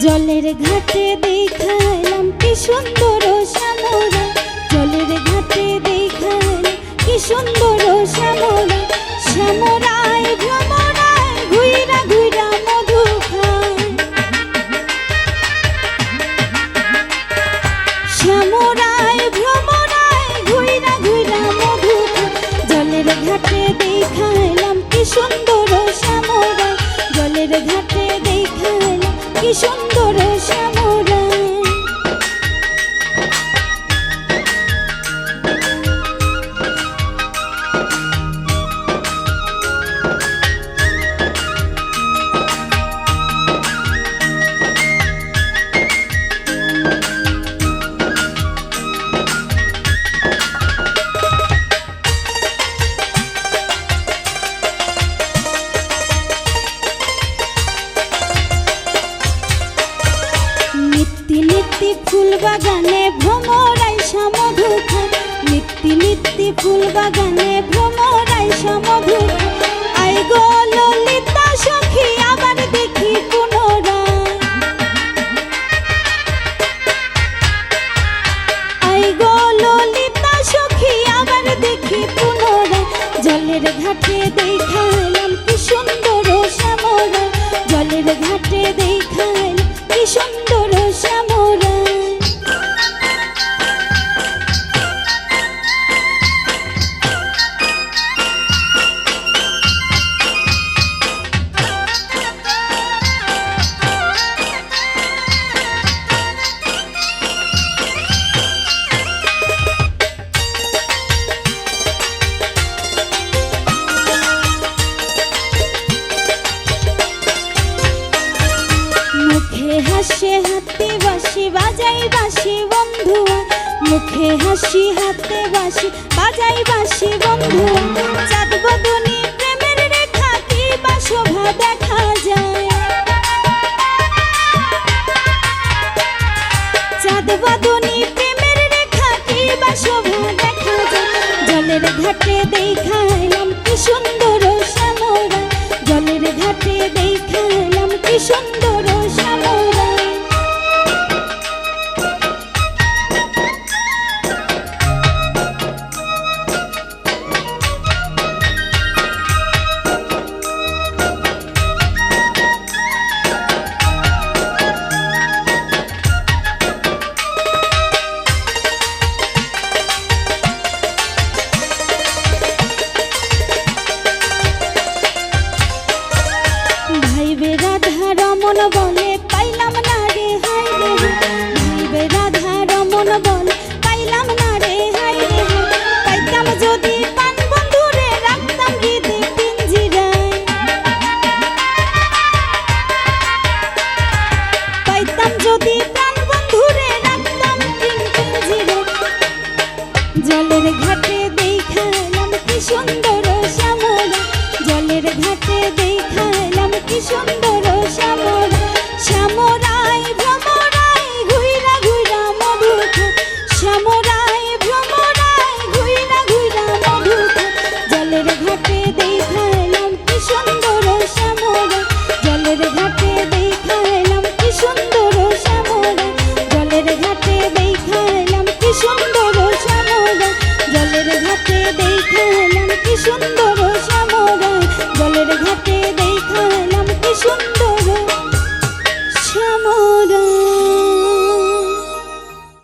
ঘাটে দেখালাম কি সুন্দর শ্যামরা জলের ঘাটে দেখালাম কি সুন্দর শ্যামরা শ্যামরায় ভ্রমরায় ঘুইরা ঘুইরা মধু খায় শ্যামরায় ভ্রমরায় ঘুইরা ঘুইরা মধু খায় জলের ঘাটে দেখালাম কি সুন্দর শ্যামরা জলের ঘাটে দেখালাম কি সুন্দর ফুল বাগানে ভ্রমরাই সমধু নিত্যি নিত্যি ফুল বাগানে ভ্রমরাই সমধু আই গো ললিতা সখী, আবার দেখি পুনরায়। আই গো ললিতা সখী, আবার দেখি পুনরায়। জলের ঘাটে দেখালাম কি সুন্দর শ্যামরা জলের ঘাটে দেখালাম কি সুন্দর হাসে হাতে বাসি বাজাই বাসি বন্ধু মুখে হাসি, হাতে বাসি বাজাই বাসি বন্ধু চাঁদ বদনি প্রেমের রেখা কি বা শোভা দেখা যায়। চাঁদ বদনি প্রেমের রেখা কি বা শোভা দেখা যায়। জলের ঘাটে দেখালাম কি সুন্দর শ্যামরা জলের ঘাটে দেখালাম কি সুন্দর জলের ঘাটে দেখালাম কি সুন্দর শ্যামলা। জলের ঘাটে দেখালাম কি সুন্দর